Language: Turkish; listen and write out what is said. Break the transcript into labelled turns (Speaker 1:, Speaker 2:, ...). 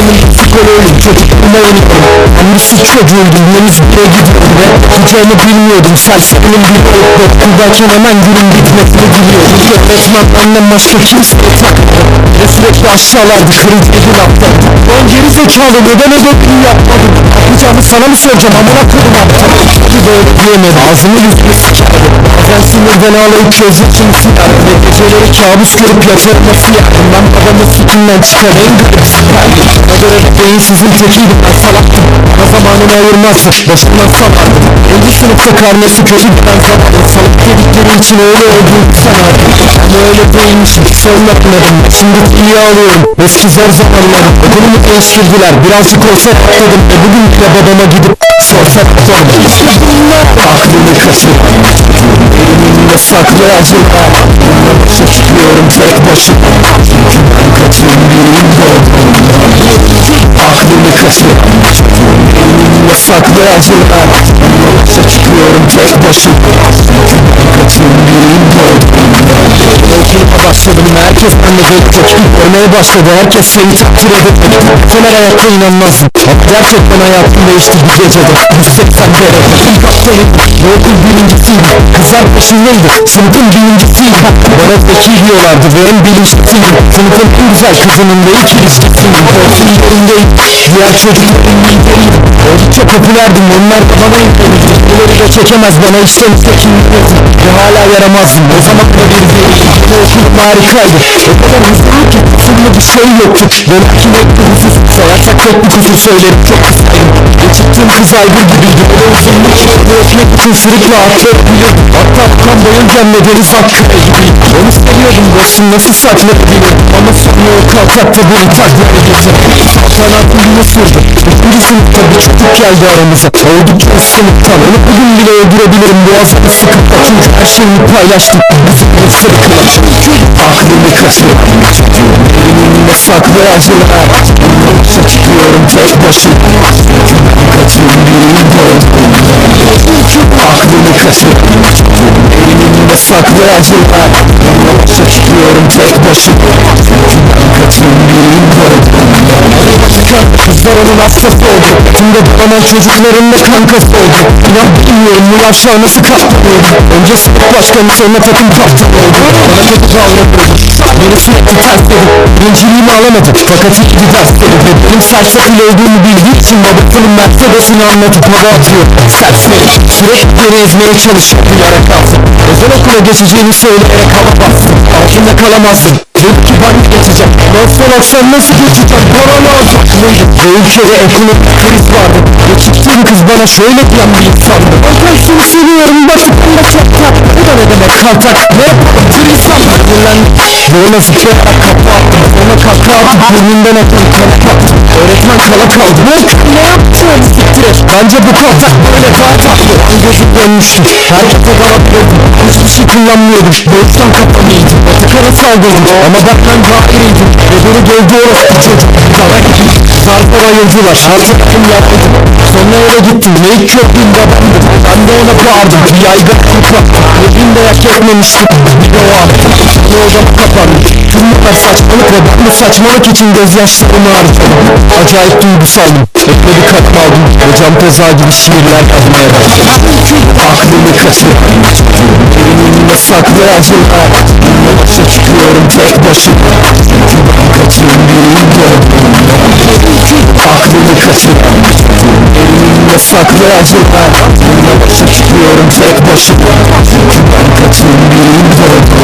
Speaker 1: annemin psikoloğuyum çocukluğuma yanıyorum Annesi çocuğuydum henüz buraya gidiyorum ve Gideceğimi bilmiyordum. Serserinin biri olup Okuldayken hemen günün bitmesini biliyordum Öğretmen annem başka kimseye takmadı Ve sürekli aşağılardı kırıcıydı laflardı Lan geri zekalı neden ödevini yapmadın Yapacağımı sana mı soracağım? Amına kodum aptal Bir böyle diyemedi. Ağzını yüzünü sıçardı Bazen sinirden ağlayıp gözyaşını silerdi Ve geceleri kabus görüp yatırması yerdim Ben babamın sütünden çıkan en garip süperdi Dönemde beyinsizin tekiydim ben salaktım. Bana zamanını ayırmazdı başımdan salardım. Birinci sınıfta karnesi kötü ben zamanı Salık dedikleri için öyle olduğunu sanardım Ama öyle değilmiş hiç anlatmadım Şimdi iyi alıyorum. Eski zor zamanlar Okulumu değiştirdiler. Birazcık olsa dedim Ve bugün bile babama gidip sorsak sordum Aklını kaçıran Elimde saklı acılar Elimde saklı acılar çıkıyorum tek başıma. Kaçırım biriyim herkes benimle bekliyor Görmeye başladı. Herkes seni takdir edip Sen her hayatta inanmazsın. Gerçekten hayatım değişti bir gecede. 180 derece kaptanım Bu okul birincisiydi Kızlar peşindeydi. Sınıfın birincisiydi Bana zeki diyorlardı. Ve en bilinçlisiydim Sınıfın en güzel kızının da ilk ilişkisiydim Korkum yerindeyim. Diğer çocukların lideriydim Oldukça popülerdim onlar da bana inanırdı Bunları da çekemez. Bana işten çekinmiyordum Ve hala yaramazdım o zaman da bir değildim Bu okulum harikaydı O kadar huzurlu ki kusurlu bir şey yoktu. Lakin hep bir husus sayarsak tek bir kusur söylerim çok kısaydım Ve çıktığım kız aygır gibiydi Böyle uzunlu ki bu ekmek için sürükle atlayabilirdim Hatta kan boyunca medeni gibiydim Onu seviyordum. Dostum nasıl sakladığını Ama sonra o kalkakta beni taklaya getirdi Saltanatın günü sürdü Üçüncü sınıfta bir çocuk geldi aramıza. Oldukça sınıftan Onu bugün bile öldürebilirim. Boğazını sıkıp Çünkü her şeyimi paylaştım. Bizimle sırıkla Aklımı kaçıran Elimde saklı acılar Başa çıkıyorum tek başıma kaçırım biriyim doğduğumdan Aklımı kaçıran Elimde saklı acılar Başa çıkıyorum. Tek başıma Onun hastası oldu Şimdi bana çocuklarımla kankası oldu İnan bilmiyorum bu aşağı nasıl katlanıyordum Önce sınıf başkanı sonra takım kaptanı oldu. Bana kötü davranıyordu Beni sürekli tersledi Birinciliğimi alamadı Fakat iyi dersleri Ve benim sersefil olduğumu bildiği için babasının Mercedes'ini anlatıp hava atıyor Serseri Sürekli beni ezmeye çalışıyor Duyara kalsın. Özel okula geçeceğini söyleyerek hava bastım Altında kalamazdım. Dedi ki ben geçeceğim Nasıl olsan nasıl geçeceğim Param lazım. Ve ülkede ekonomik kriz vardı. Ve çıktığım kız bana şöyle diyen bir insandı seni seviyorum başımda tatlı Bu da ne demek kaltak? Ne? Yapalım bir insan. Sinirlendim. Ona zıplayarak kapı attım Ona kahkaha atıp burnundan atan baktım Öğretmen kala kaldı. Ne ne yaptın? Siktir Bence bu kaltak böyle daha tatlı An gözüm dönmüştü Herkese bakıyordum Hiçbir şey kullanmıyordum. Boğuştan kapalıydım Batıkara saldırdım. Ama bak ben hairiydim Ve beni dövdü orası çocuk. Kara gibi Zarfa bayıldılar Artık kim yapmadım Sonra eve gittim. Ne ilk köprüm babamdı. Ben de ona bağırdım. Bir yaygın kutlattım Evim de yak etmemiştim Bir de o attım Sonra odama kapandım Tüm saçmalık ve ben bu saçmalık için gözyaşlarımı harcadım Acayip duygusaldım Ekle bir kalem aldım Ve cam teza gibi şiirler yazmaya başladım Aklımı kaçıran Elimde saklı acılar Başa çıkıyorum tek başıma. Ben kaçırım biriyim doğduğumdan Aklımı kaçıran Elimde saklı acılar Başa çıkıyorum tek başıma. Ben kaçırım biriyim doğduğumdan